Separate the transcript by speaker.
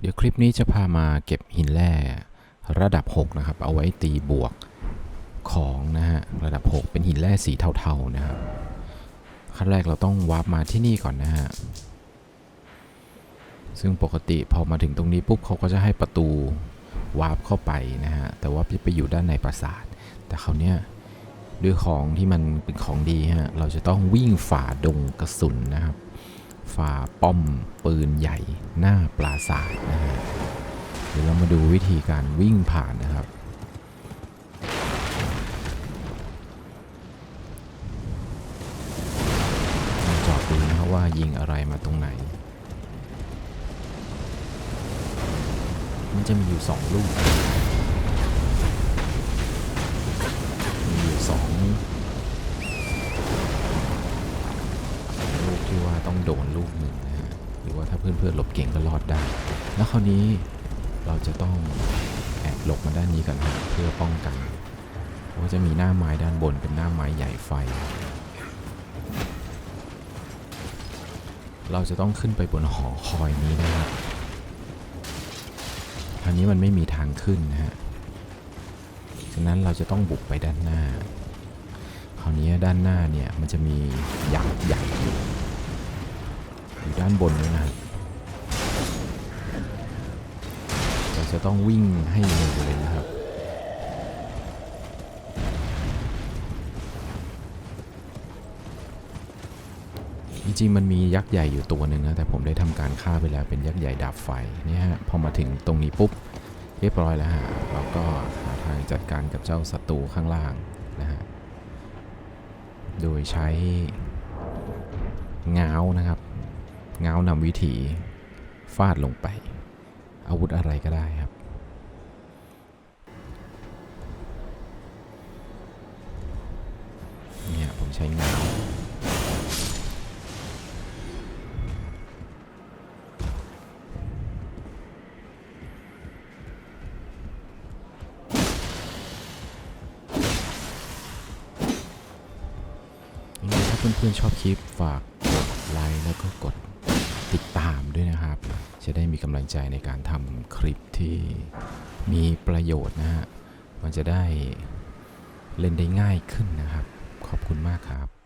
Speaker 1: เดี๋ยวคลิปนี้จะพามาเก็บหินแร่ระดับ 6 นะครับ เอาไว้ตีบวกของนะฮะระดับ 6 เป็นหินแร่สีเทาๆนะครับขั้นแรกเราต้องวาร์ปมาที่นี่ก่อนนะฮะซึ่งปกติพอมาถึงตรงนี้ปุ๊บเขาก็จะให้ประตูวาร์ปเข้าไปนะฮะแต่ว่าจะไปอยู่ด้านในปราสาท แต่คราวเนี้ยด้วยของที่มันเป็นของดีฮะเราจะต้องวิ่งฝ่าดงกระสุนนะครับ ฝ่าป้อมปืนใหญ่หน้าปราสาทนะฮะเดี๋ยวเรามาดูวิธีการวิ่งผ่านนะครับ จอดดูนะครับว่ายิงอะไรมาตรงไหน มันจะมีอยู่สองลูก ต้องโดนลูกหนึ่งนะฮะหรือว่าถ้าเพื่อนๆหลบเก่งก็รอดได้ แล้วคราวนี้เราจะต้องแอบหลบมาด้านนี้กันนะเพื่อป้องกันเพราะว่าจะมีหน้าไม้ด้านบนเป็นหน้าไม้ใหญ่ไฟ เราจะต้องขึ้นไปบนหอคอยนี้นะครับคราวนี้มันไม่มีทางขึ้นนะฮะฉะนั้นเราจะต้องบุกไปด้านหน้า คราวนี้ด้านหน้าเนี่ยมันจะมียักษ์ใหญ่อยู่ ด้านบนด้นะครับเราจะต้องวิ่งให้เร็วเลยนะครับจริงๆมันมียักษ์ใหญ่อยู่ตัวหนึ่งนะแต่ผมได้ทำการฆ่าไปแล้วเป็นยักษ์ใหญ่ดาบไฟเนี่ยฮะพอมาถึงตรงนี้ปุ๊บเรียบร้อยแล้วฮะเราก็หาทางจัดการกับเจ้าศัตรูข้างล่างนะฮะโดยใช้ง้าวนะครับ เงาวนำวิถีฟาดลงไป อาวุธอะไรก็ได้ครับ เนี่ยผมใช้ง้าวยังไงถ้าเพื่อนๆชอบคลิปฝากกดไลค์แล้วก็กด ติดตามด้วยนะครับ จะได้มีกำลังใจในการทำคลิปที่มีประโยชน์นะฮะมันจะได้เล่นได้ง่ายขึ้นนะครับ ขอบคุณมากครับ